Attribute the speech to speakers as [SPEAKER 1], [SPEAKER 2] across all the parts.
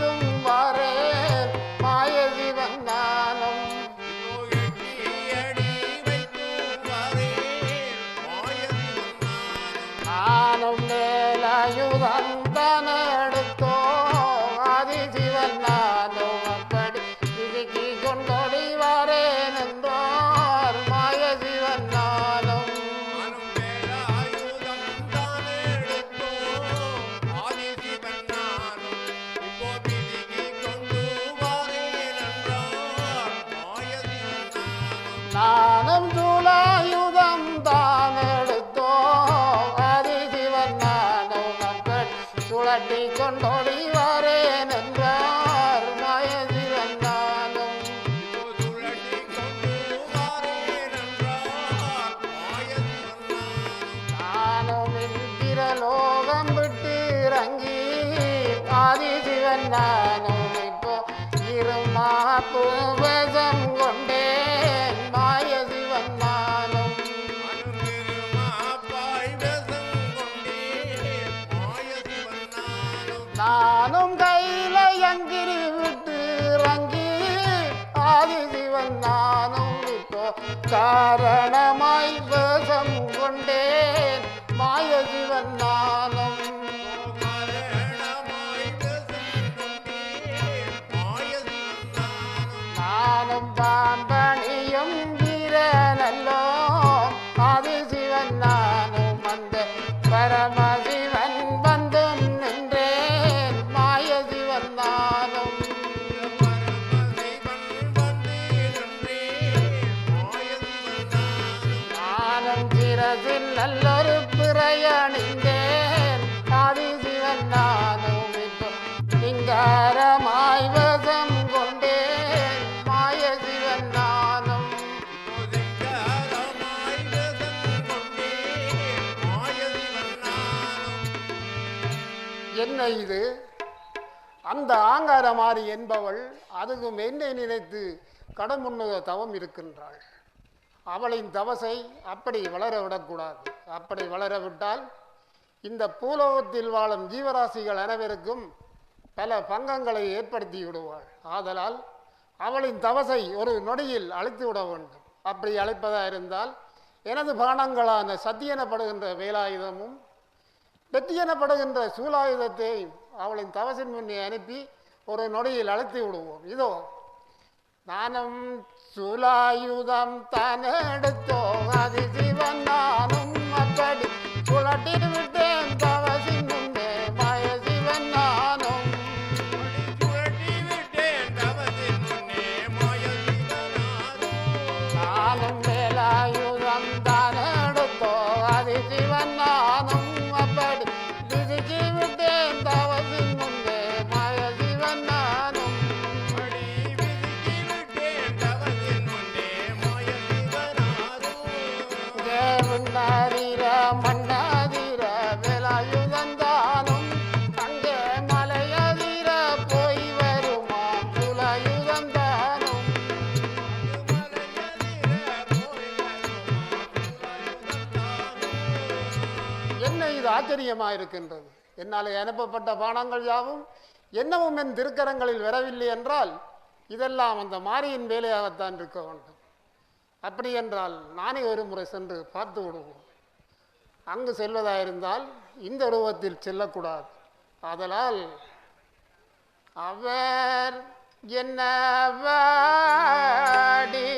[SPEAKER 1] welcome. நானும் சூலாயுதம் தான் எடுத்தோ ஆதி சிவன் நானும் மக்கள் சுழட்டி கொண்டோடி வரேன் என்றார் மாய சிவன் நானும் நானும் இந்திரலோகம் விட்டு இறங்கி நானும் இப்போ இருமா பூவே நானும் இப்போ காரணமாய் வேஷம் கொண்டே. என்ன இது? அந்த ஆங்கார மாறி என்பவள் அதுவும் என்னை நினைத்து கடமுன்னுக தவம் இருக்கின்றாள். அவளின் தவசை அப்படி வளர விடக்கூடாது. அப்படி வளர விட்டால் இந்த பூலோகத்தில் வாழும் ஜீவராசிகள் அனைவருக்கும் பல பங்கங்களை ஏற்படுத்தி விடுவாள். ஆதலால் அவளின் தவசை ஒரு நொடியில் அழைத்து விட வேண்டும். அப்படி அழைப்பதாக இருந்தால் எனது பானங்களான சத்தியனப்படுகின்ற வேலாயுதமும் வெற்றியெனப்படுகின்ற சூலாயுதத்தை அவளின் தவசின் முன்னே அனுப்பி ஒரு நொடியில் அழைத்து விடுவோம். இதோ நானும் சூலாயுதம் தானே அதி சிவன் என்ன இது ஆச்சரியமா இருக்கின்றது என்னால் அனுப்பப்பட்ட பானங்கள் யாவும் என்னவும் என் திருக்கரங்களில் வரவில்லை என்றால் இதெல்லாம் அந்த மாரியின் வேலையாகத்தான் இருக்க வேண்டும். அப்படி என்றால் நானே ஒரு முறை சென்று பார்த்து விடுவோம். அங்கு செல்வதாயிருந்தால் இந்த உருவத்தில் செல்லக்கூடாது. ஆதலால் அவர் என்ன வாடி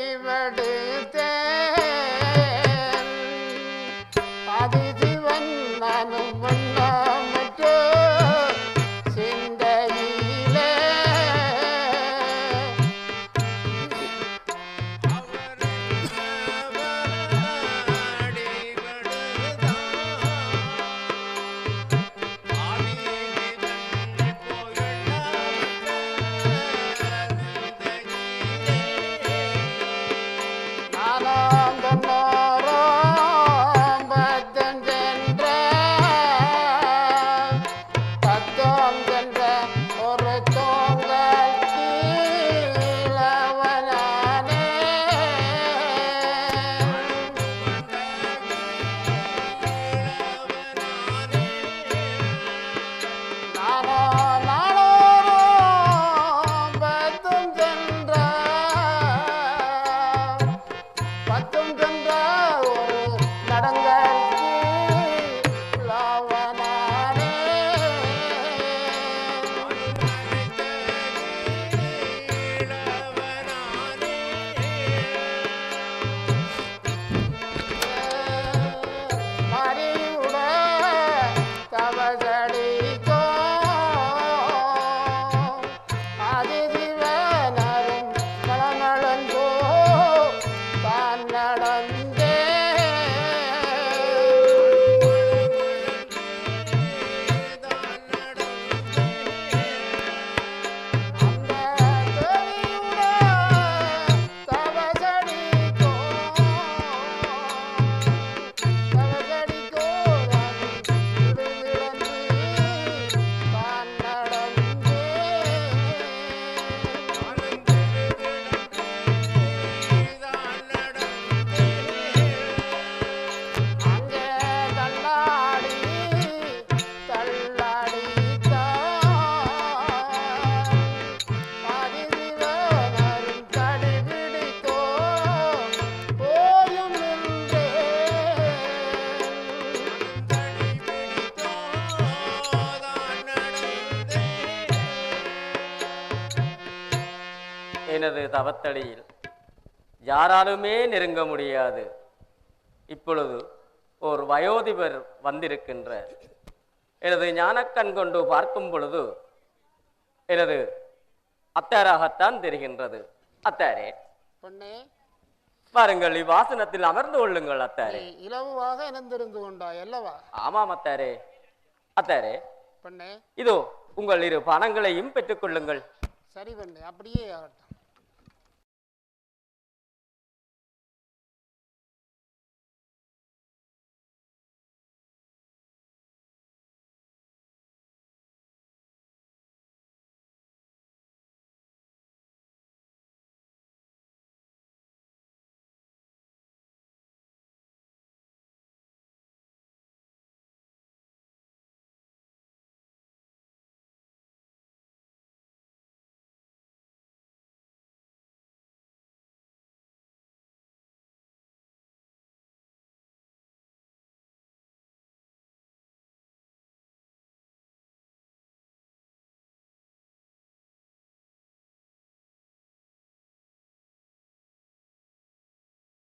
[SPEAKER 2] எனது தவத்தடியில். யாராலுமே நெருங்க முடியாது. இப்பொழுது ஒரு வயோதிபர் வந்திருக்கின்ற எனது ஞானக்கண் கொண்டு பார்க்கும் பொழுது எனது அத்தாராகத்தான் தெரிகின்றது. அத்தாரே
[SPEAKER 1] பெண்ணே
[SPEAKER 2] பாருங்கள் இவ்வாசனத்தில் அமர்ந்து கொள்ளுங்கள் அத்தாரே.
[SPEAKER 1] நீ இலகுவாக இணைந்திருந்து கொண்டாய் அல்லவா?
[SPEAKER 2] ஆமாம் அத்தாரே. அத்தாரே
[SPEAKER 1] பெண்ணே
[SPEAKER 2] இதோ உங்கள் இரு பணங்களையும் பெற்றுக்கொள்ளுங்கள்
[SPEAKER 1] சரி பெண்ணே அப்படியே ஆகட்டும்.